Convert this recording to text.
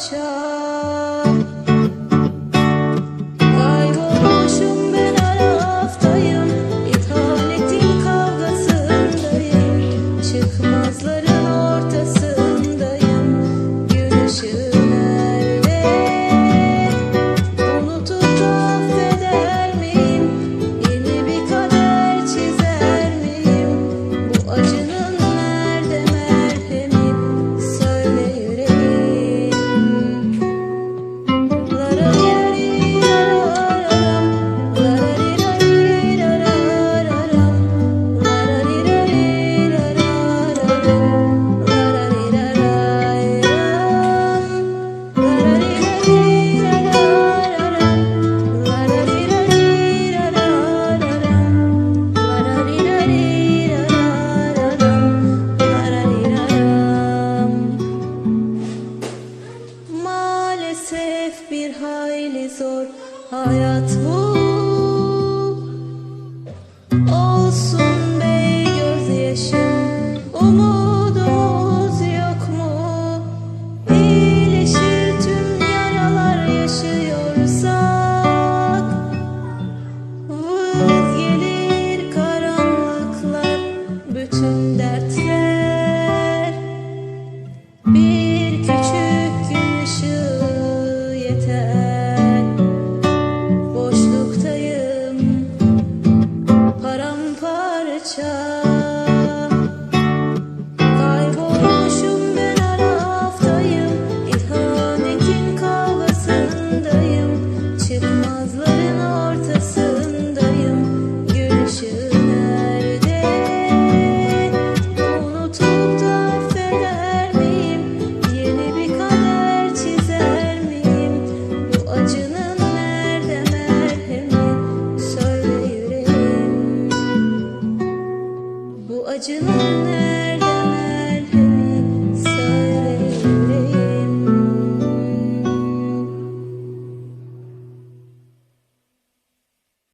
Çıkma bir hayli zor hayat bu. Olsun bey gözyaşım umudumuz yok mu? İyileşir tüm yaralar yaşıyorsak. Vız gelir karanlıklar bütün dertler acılarını